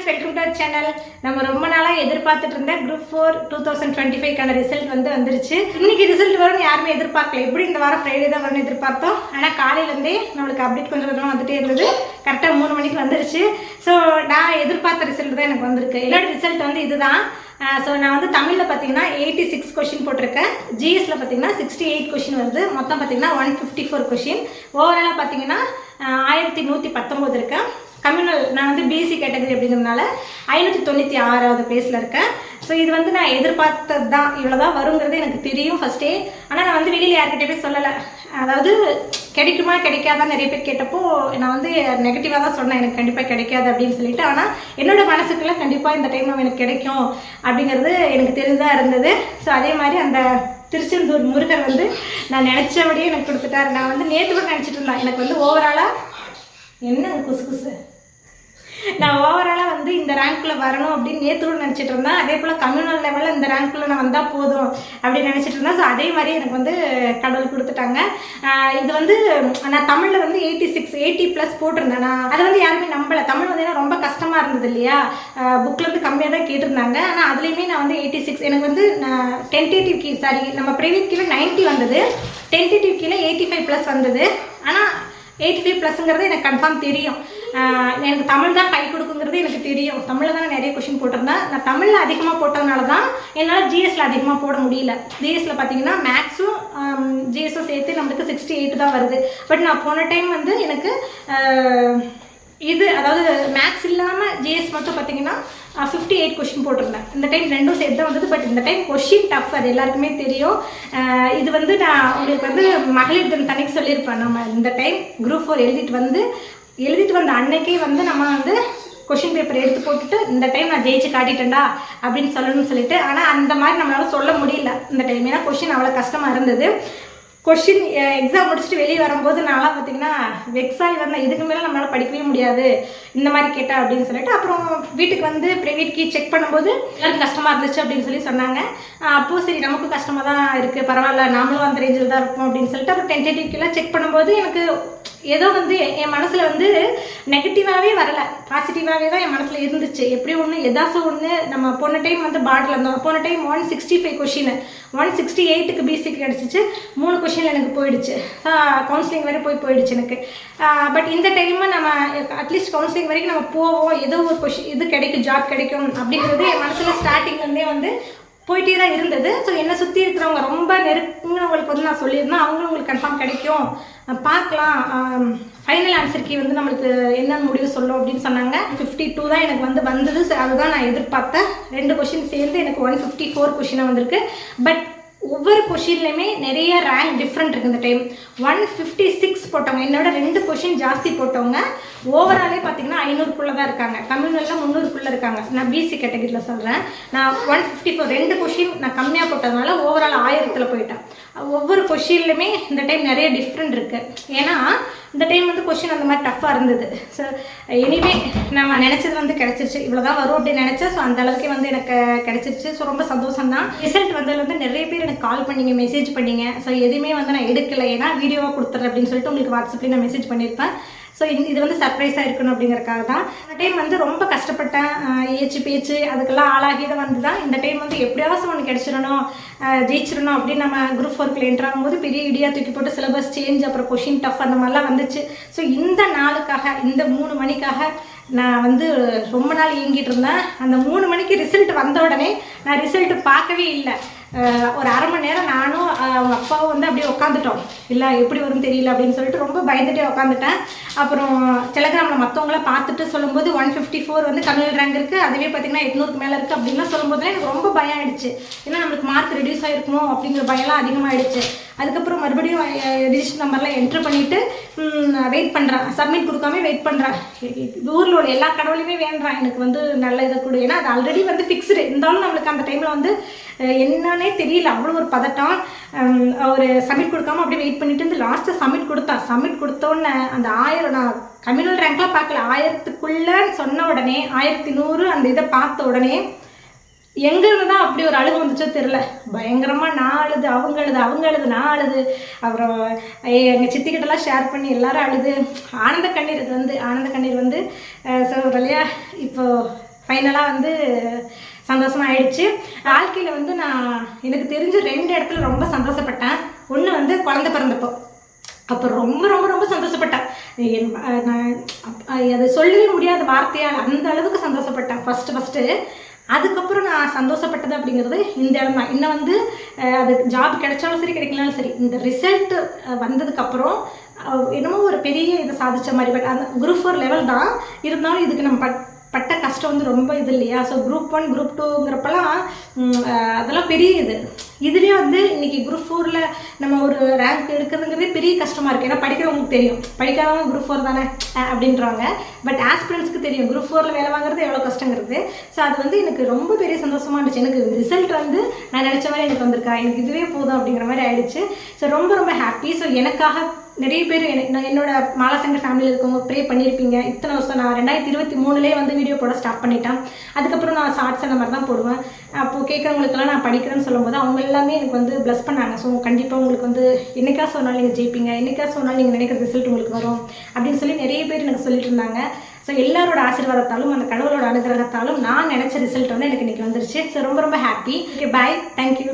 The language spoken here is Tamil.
ஃப்ரெண்ட்ஸ் வெல்கம் டு சேனல் நம்ம ரொம்ப நாளாக எதிர்பார்த்துட்டு இருந்த group four two thousand twenty ஃபைவ்க்கான result வந்து வந்துருச்சு. இன்னைக்கு ரிசல்ட் வரும்னு யாருமே எதிர்பார்க்கல. எப்படி இந்த வாரம் ஃப்ரைடே தான் வரும்னு எதிர்பார்த்தோம். ஆனால் காலையிலேருந்தே நம்மளுக்கு அப்டேட் கொஞ்சம் கொஞ்சமாக வந்துட்டே இருந்தது. கரெக்டாக மூணு மணிக்கு வந்துருச்சு. ஸோ நான் எதிர்பார்த்த ரிசல்ட் தான் எனக்கு வந்திருக்கு. என்னோட ரிசல்ட் வந்து இதுதான். ஸோ நான் வந்து தமிழில் பார்த்தீங்கன்னா எயிட்டி சிக்ஸ் கொஷின் போட்டிருக்கேன் ஜிஎஸ்ல பார்த்தீங்கன்னா சிக்ஸ்டி எயிட் கொஷின் வருது. மொத்தம் பார்த்தீங்கன்னா ஒன் ஃபிஃப்டி ஃபோர் கொஷின் ஓவராலாக பார்த்தீங்கன்னா ஆயிரத்தி நூற்றி பத்தொம்போது இருக்கேன் கம்யூனல் நான் வந்து பிஎஸ்சி கேட்டகரி அப்படிங்கிறதுனால ஐநூற்றி தொண்ணூற்றி ஆறாவது பிளேஸில் இருக்கேன். ஸோ இது வந்து நான் எதிர்பார்த்தது தான் இவ்வளோ தான் வருங்கிறது எனக்கு தெரியும் ஃபஸ்ட்டே ஆனால் நான் வந்து வெளியில் யார்கிட்ட போய் சொல்லலை. அதாவது கிடைக்குமா கிடைக்காதா நிறைய பேர் கேட்டப்போ நான் வந்து நெகட்டிவாக தான் சொன்னேன். எனக்கு கண்டிப்பாக கிடைக்காது அப்படின்னு சொல்லிட்டு. ஆனால் என்னோட மனசுக்குள்ள கண்டிப்பாக இந்த டைம் எனக்கு கிடைக்கும் அப்படிங்கிறது எனக்கு தெரிஞ்சுதான் இருந்தது. ஸோ அதே மாதிரி அந்த திருச்செந்தூர் முருகர் வந்து நான் நினச்சபடியே எனக்கு கொடுத்துட்டாரு. நான் வந்து நேற்று கூட நினச்சிட்டு இருந்தேன். எனக்கு வந்து ஓவராலாக என்ன குசு குசு நான் ஓவராலாக வந்து இந்த ரேங்க்குள்ளே வரணும் அப்படின்னு நேற்று நினச்சிட்டு இருந்தேன். அதே போல் கம்யூனல் லெவலில் இந்த ரேங்க்குள்ளே நான் வந்தால் போதும் அப்படின்னு நினச்சிட்டு இருந்தேன். ஸோ அதே மாதிரி எனக்கு வந்து கடவுள் கொடுத்துட்டாங்க. இது வந்து நான் தமிழில் வந்து எயிட்டி சிக்ஸ் எயிட்டி ப்ளஸ் போட்டிருந்தேன் நான். அதை வந்து யாருமே நம்பலை. தமிழ் வந்து ரொம்ப கஷ்டமாக இருந்தது இல்லையா? புக்கில் வந்து கம்மியாக தான் கேட்டிருந்தாங்க. ஆனால் அதுலேயுமே நான் வந்து எயிட்டி சிக்ஸ் எனக்கு வந்து நான் டென்டேட்டிவ் கீ சாரி நம்ம ப்ரைவேட் கீழே நைன்ட்டி வந்தது. டென்டேட்டிவ் கீழே எயிட்டி ஃபைவ் ப்ளஸ் வந்தது. ஆனால் எயிட்டி ஃபைவ் ப்ளஸ்ங்கிறது எனக்கு கன்ஃபார்ம் தெரியும். எனக்கு தமிழ் தான் கை கொடுக்குங்கிறது எனக்கு தெரியும். தமிழில் தான் நான் நிறைய கொஷின் போட்டிருந்தேன். நான் தமிழில் அதிகமாக போட்டதுனால தான் என்னால் ஜிஎஸ்சில் அதிகமாக போட முடியல. ஜிஎஸ்ல பார்த்தீங்கன்னா மேக்ஸும் ஜிஎஸும் சேர்த்து நம்மளுக்கு சிக்ஸ்டி எயிட் தான் வருது. பட் நான் போன டைம் வந்து எனக்கு இது அதாவது மேக்ஸ் இல்லாமல் ஜிஎஸ் மட்டும் பார்த்தீங்கன்னா ஃபிஃப்டி எயிட் கொஷின் போட்டிருந்தேன். இந்த டைம் ரெண்டும் சேர்த்து தான் வந்தது பட் இந்த டைம் கொஷின் டஃப் அது எல்லாருக்குமே தெரியும். இது வந்து நான் உங்களுக்கு வந்து மகளிர் தினம் தனிக்கு சொல்லியிருப்பேன். நம்ம இந்த டைம் குரூப் ஃபோர் எழுதிட்டு வந்து எழுதிட்டு வந்த அன்னைக்கே வந்து நம்ம வந்து கொஷின் பேப்பர் எடுத்து போட்டுட்டு இந்த டைம் நான் ஜெயிச்சு காட்டிட்டேன்டா அப்படின்னு சொல்லணும்னு சொல்லிட்டு ஆனால் அந்த மாதிரி நம்மளால சொல்ல முடியல இந்த டைம் ஏன்னா கொஷின் அவ்வளோ கஷ்டமாக இருந்தது. கொஷின் எக்ஸாம் eh, முடிச்சுட்டு வெளியே வரும்போது நான்லாம் பார்த்தீங்கன்னா வெக்ஸாகி வந்தேன் இதுக்கு மேலே நம்மளால் படிக்கவே முடியாது. இந்த மாதிரி கேட்டா அப்படின்னு சொல்லிட்டு அப்புறம் வீட்டுக்கு வந்து ப்ரைவேட் கீ செக் பண்ணும்போது எல்லாருக்கும் கஷ்டமாக இருந்துச்சு அப்படின்னு சொல்லி சொன்னாங்க. அப்போது சரி நமக்கும் கஷ்டமாக தான் இருக்குது பரவாயில்ல நாமளும் அந்த ரேஞ்சில் தான் இருப்போம் அப்படின்னு சொல்லிட்டு அப்புறம் டென்டேட்டிவ் செக் பண்ணும்போது எனக்கு ஏதோ வந்து என் மனசில் வந்து நெகட்டிவாகவே வரல. பாசிட்டிவாகவே தான் என் மனசில் இருந்துச்சு. எப்படி ஒன்று எதாச்சும் ஒன்று நம்ம போன டைம் வந்து பாட்டில் இருந்தோம். போன time one sixty five question one sixty எயிட்டுக்கு பிசிக்கு கிடச்சிச்சு. மூணு கொஷின் எனக்கு போயிடுச்சு. கவுன்சிலிங் வரை போய் போயிடுச்சு எனக்கு. பட் இந்த டைமு நம்ம அட்லீஸ்ட் கவுன்சிலிங் வரைக்கும் நம்ம போவோம். ஏதோ ஒரு கொஷின் இது கிடைக்கும் ஜாப் கிடைக்கும் அப்படிங்கிறது என் மனசில் ஸ்டார்டிங்லேருந்தே வந்து போயிட்டே தான் இருந்தது. ஸோ என்னை சுற்றி இருக்கிறவங்க ரொம்ப நெருங்கினவங்களுக்கு வந்து நான் சொல்லியிருந்தேன். அவங்களும் உங்களுக்கு கன்ஃபார்ம் கிடைக்கும். பார்க்கலாம். ஃபைனல் ஆன்சர் வந்து நம்மளுக்கு என்னென்னு முடிவு சொல்லும் அப்படின்னு சொன்னாங்க. ஃபிஃப்டி டூ தான் எனக்கு வந்து வந்தது. அதுதான் நான் எதிர்பார்த்தேன். ரெண்டு கொஷின் சேர்ந்து எனக்கு ஒன் ஃபிஃப்டி ஃபோர் கொஷினாக வந்திருக்கு. பட் ஒவ்வொரு கொஷின்லையுமே நிறைய ரேங்க் டிஃப்ரெண்ட் இருக்குது இந்த டைம் ஒன் ஃபிஃப்டி சிக்ஸ் போட்டவங்க என்னோட ரெண்டு கொஷின் ஜாஸ்தி போட்டவங்க ஓவராலே பார்த்தீங்கன்னா ஐநூறுக்குள்ளே தான் இருக்காங்க. கம்யூனலில் முந்நூறுக்குள்ளே இருக்காங்க. நான் பிசி கேட்டகரியில் சொல்கிறேன் நான் ஒன் ஃபிஃப்டி ஃபோர் ரெண்டு கொஷின் நான் கம்மியாக போட்டதுனால ஓவரால் ஆயிரத்தில் போயிட்டேன். ஒவ்வொரு கொஷின்லையுமே இந்த டைம் நிறைய டிஃப்ரெண்ட் இருக்குது ஏன்னா இந்த டைம் வந்து கொஷின் அந்த மாதிரி டஃப்பாக இருந்தது. ஸோ எனிவே நம்ம நினச்சது வந்து கிடச்சிருச்சு. இவ்வளோ தான் வரும் அப்படின்னு நினச்சேன். ஸோ அந்த அளவுக்கு வந்து எனக்கு கிடச்சிருச்சு. ஸோ ரொம்ப சந்தோஷம் தான் ரிசல்ட் வந்ததுலேருந்து வந்து நிறைய பேர் எனக்கு கால் பண்ணிங்க மெசேஜ் பண்ணிங்க. ஸோ எதுவுமே வந்து நான் எடுக்கல. ஏன்னா வீடியோவாக கொடுத்துட்றேன் அப்படின்னு சொல்லிட்டு உங்களுக்கு வாட்ஸ்அப்லேயே நான் மெசேஜ் பண்ணியிருப்பேன். ஸோ இது வந்து சர்ப்ரைஸாக இருக்கணும் அப்படிங்கிறக்காக தான். இந்த டைம் வந்து ரொம்ப கஷ்டப்பட்டேன். ஏச்சு பேச்சு அதுக்கெல்லாம் ஆளாகி தான் வந்து தான் இந்த டைம் வந்து எப்படியாவது ஒன்று கிடச்சிடணும் ஜெயிச்சிடணும் அப்படின்னு நம்ம குரூப் ஃபோர்க்கில் என்ட்ரு போது பெரிய இடியா தூக்கி போட்டு சிலபஸ் சேஞ்ச் அப்புறம் கொஷின் டஃப் அந்த மாதிரிலாம் வந்துச்சு. ஸோ இந்த நாளுக்காக இந்த மூணு மணிக்காக நான் வந்து ரொம்ப நாள் இயங்கிட்டு இருந்தேன். அந்த மூணு மணிக்கு ரிசல்ட் வந்த உடனே நான் ரிசல்ட் பார்க்கவே இல்லை. ஒரு அரை மணி நேரம் நானும் அவங்க அப்பாவும் வந்து அப்படியே உட்காந்துட்டோம் இல்லை எப்படி வரும்னு தெரியல அப்படின்னு சொல்லிட்டு ரொம்ப பயந்துட்டே உட்காந்துட்டேன் அப்புறம் டெலகிராமில் மற்றவங்கள பார்த்துட்டு சொல்லும்போது ஒன் ஃபிஃப்டி ஃபோர் வந்து தமிழ் ரேங்க் இருக்குது அதுவே பார்த்தீங்கன்னா எட்நூறுக்கு மேலே இருக்குது அப்படின்லாம் சொல்லும்போதுலாம் எனக்கு ரொம்ப பயம் ஆயிடுச்சு. ஏன்னா நம்மளுக்கு மார்க் ரிடியூஸ் ஆகிருக்குமோ அப்படிங்கிற பயம்லாம் அதிகமாகிடுச்சு அதுக்கப்புறம் மறுபடியும் ரிஜிஸ்டர் நம்பர்லாம் என்ட்ரு பண்ணிவிட்டு வெயிட் பண்ணுறேன் சப்மிட் கொடுக்காம வெயிட் பண்ணுறேன் ஊரில் உள்ள எல்லா கடவுளையுமே வேண்டுறேன் எனக்கு வந்து நல்ல இதை கொடு. ஏன்னா அது ஆல்ரெடி வந்து ஃபிக்ஸ்டு இருந்தாலும் நம்மளுக்கு அந்த டைமில் வந்து என்னன்னே தெரியல. அவ்வளோ ஒரு பதட்டம். அவர் ஒரு சப்மிட் கொடுக்காம அப்படியே வெயிட் பண்ணிட்டு இருந்து லாஸ்ட்டு சப்மிட் கொடுத்தா. சப்மிட் கொடுத்தோன்னே அந்த ஆயிரம் நான் கம்யூனல் ரேங்க்லாம் பார்க்கல. ஆயிரத்துக்குள்ளன்னு சொன்ன உடனே ஆயிரத்தி நூறு அந்த இதை பார்த்த உடனே எங்கிருந்து தான் அப்படி ஒரு அழுகு வந்துச்சோ தெரில பயங்கரமாக நான் அழுது அவங்க அழுது அவங்க அழுது நான் அழுது. அப்புறம் எங்கள் சித்திக்கிட்டலாம் ஷேர் பண்ணி எல்லாரும் அழுது. ஆனந்த கண்ணீர் இது வந்து ஆனந்த கண்ணீர் வந்து ஸோ இல்லையா? இப்போ ஃபைனலாக வந்து சந்தோஷமாக ஆயிடுச்சு. வாழ்க்கையில் வந்து நான் எனக்கு தெரிஞ்சு ரெண்டு இடத்துல ரொம்ப சந்தோஷப்பட்டேன். ஒன்று வந்து குழந்தை பிறந்தப்போ. அப்போ ரொம்ப ரொம்ப ரொம்ப சந்தோஷப்பட்டேன். என் நான் அதை சொல்லவே முடியாத வார்த்தையால் அந்த அளவுக்கு சந்தோஷப்பட்டேன். ஃபஸ்ட்டு ஃபஸ்ட்டு அதுக்கப்புறம் நான் சந்தோஷப்பட்டது அப்படிங்கிறது இந்த இடம் தான் இன்னும் வந்து அது ஜாப் கிடைச்சாலும் சரி கிடைக்கலனாலும் சரி இந்த ரிசல்ட் வந்ததுக்கப்புறம் என்னமோ ஒரு பெரிய இதை சாதித்த மாதிரி பட் அந்த குரூப் ஃபோர் லெவல் தான். இருந்தாலும் இதுக்கு நம்ம பட் பட்ட கஷ்டம் வந்து ரொம்ப இது இல்லையா? ஸோ குரூப் ஒன் குரூப் டூங்கிறப்பெல்லாம் அதெல்லாம் பெரிய இது. இதுலேயே வந்து இன்னைக்கு குரூப் ஃபோரில் நம்ம ஒரு ரேங்க் எடுக்கிறதுங்கிறதே பெரிய கஷ்டமாக இருக்குது ஏன்னா படிக்கிறவங்களுக்கு தெரியும். படிக்காதவங்க குரூப் ஃபோர் தானே? அப்படின்றாங்க. பட் ஆஸ்பிரண்ட்ஸ்க்கு தெரியும். குரூப் ஃபோரில் வேலை வாங்குறது எவ்வளோ கஷ்டங்கிறது. ஸோ அது வந்து எனக்கு ரொம்ப பெரிய சந்தோஷமா இருந்துச்சு. எனக்கு ரிசல்ட் வந்து நான் நினச்ச மாதிரி எனக்கு வந்திருக்கா. எனக்கு இதுவே போதும் அப்படிங்கிற மாதிரி ஆயிடுச்சு. ஸோ ரொம்ப ரொம்ப ஹாப்பி ஸோ எனக்காக நிறைய பேர் எனக்கு நான் என்னோட மாலாசங்க ஃபேமிலியில் இருக்கவங்க ப்ரே பண்ணியிருப்பீங்க. இத்தனை வருஷம் நான் ரெண்டாயிரத்தி இருபத்தி மூணுலேயே வந்து வீடியோ போட ஸ்டார்ட் பண்ணிட்டேன். அதுக்கப்புறம் நான் ஷார்ட்ஸ் அந்த மாதிரி தான் போடுவேன். அப்போது கேட்குறவங்களுக்கெல்லாம் நான் படிக்கிறேன்னு சொல்லும்போது அவங்க எல்லாமே எனக்கு வந்து ப்ளஸ் பண்ணாங்க. ஸோ கண்டிப்பாக உங்களுக்கு வந்து என்னைக்கா சொன்னாலும் நீங்கள் ஜெயிப்பீங்க. என்னைக்கா சொன்னாலும் நீங்கள் நினைக்கிற ரிசல்ட் உங்களுக்கு வரும் அப்படின்னு சொல்லி நிறைய பேர் எனக்கு சொல்லிட்டு இருந்தாங்க ஸோ எல்லாரோட ஆசீர்வாதத்தாலும் அந்த கடவுளோட அனுகிரகத்தாலும் நான் நினச்ச ரிசல்ட் வந்து எனக்கு இன்றைக்கி வந்துருச்சு. ஸோ ரொம்ப ரொம்ப ஹாப்பி ஓகே பாய் தேங்க்யூ